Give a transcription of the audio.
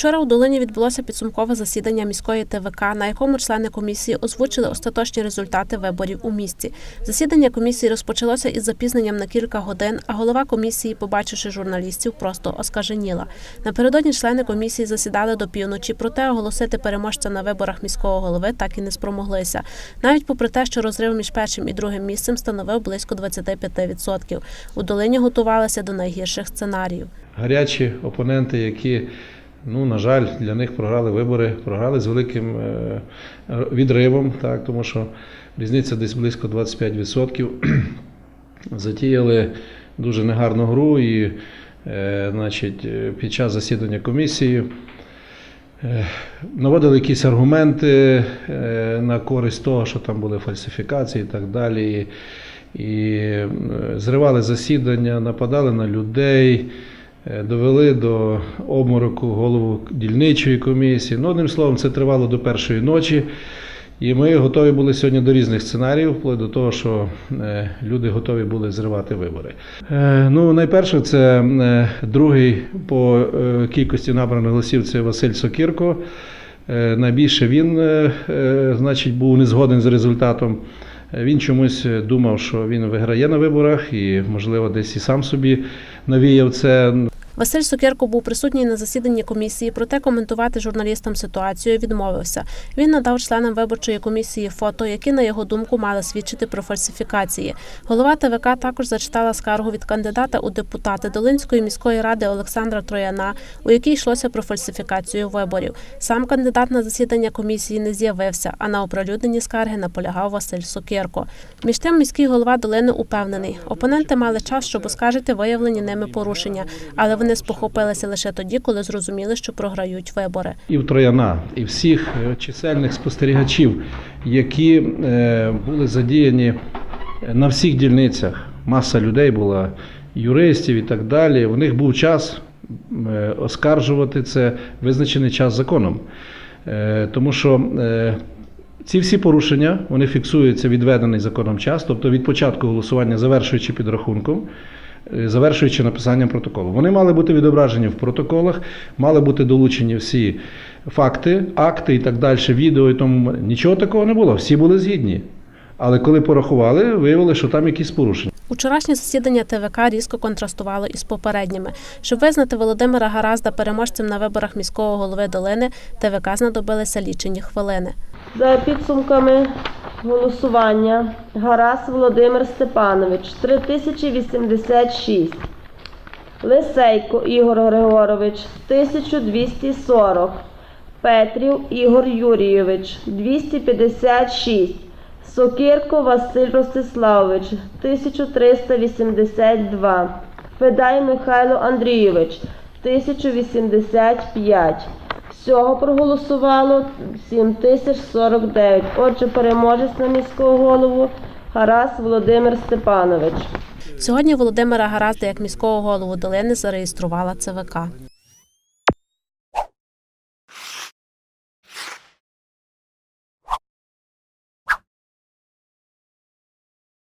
Учора у Долині відбулося підсумкове засідання міської ТВК, на якому члени комісії озвучили остаточні результати виборів у місті. Засідання комісії розпочалося із запізненням на кілька годин, а голова комісії, побачивши журналістів, просто оскаженіла. Напередодні члени комісії засідали до півночі, проте оголосити переможця на виборах міського голови так і не спромоглися. Навіть попри те, що розрив між першим і другим місцем становив близько 25%. У Долині готувалися до найгірших сценаріїв. гарячі опоненти, які, ну, на жаль, для них програли вибори, програли з великим е, відривом, так, тому що різниця десь близько 25%. Затіяли дуже негарну гру і е, значить, е, під час засідання комісії наводили якісь аргументи на користь того, що там були фальсифікації і так далі. І зривали засідання, нападали на людей, довели до обмороку голову дільничої комісії. Ну, одним словом, це тривало до першої ночі. І ми готові були сьогодні до різних сценаріїв, вплоть до того, що е, люди готові були зривати вибори. Е, Ну, найперше, це е, другий по е, кількості набраних голосів це Василь Сокірко. Е, Найбільше він, е, е, значить, був не згоден з результатом. Е, Він чомусь думав, що він виграє на виборах, і, можливо, десь і сам собі навіяв це. Василь Сокирко був присутній на засіданні комісії, проте коментувати журналістам ситуацію відмовився. Він надав членам виборчої комісії фото, які, на його думку, мали свідчити про фальсифікації. Голова ТВК також зачитала скаргу від кандидата у депутати Долинської міської ради Олександра Трояна, у якій йшлося про фальсифікацію виборів. Сам кандидат на засідання комісії не з'явився, а на оприлюднені скарги наполягав Василь Сокирко. Між тим, міський голова Долини упевнений, опоненти мали час, щоб оскаржити виявлені ними порушення, але вони спохопилися лише тоді, коли зрозуміли, що програють вибори. і в Трояна, і всіх е, чисельних спостерігачів, які е, були задіяні на всіх дільницях. Маса людей була, юристів і так далі. У них був час е, оскаржувати це визначений час законом. Е, Тому що е, ці всі порушення вони фіксуються відведений законом час, тобто від початку голосування, завершуючи підрахунком. Е, Завершуючи написанням протоколу, вони мали бути відображені в протоколах, мали бути долучені всі факти, акти і так далі, відео і тому нічого такого не було. Всі були згідні. Але коли порахували, виявили, що там якісь порушення. Учорашнє засідання ТВК різко контрастувало із попередніми. Щоб визнати Володимира Гаразда переможцем на виборах міського голови Долини, ТВК знадобилися лічені хвилини. За підсумками голосування Гарас Володимир Степанович 3086. Лисейко Ігор Григорович 1240. Петрів Ігор Юрійович 256. Сокирко Василь Ростиславович 1382. Федай Михайло Андрійович 1085. Всього проголосувало 7049. Отже, переможець на міського голову Гарас Володимир Степанович. Сьогодні Володимира Гаразда як міського голову Долини зареєструвала ЦВК.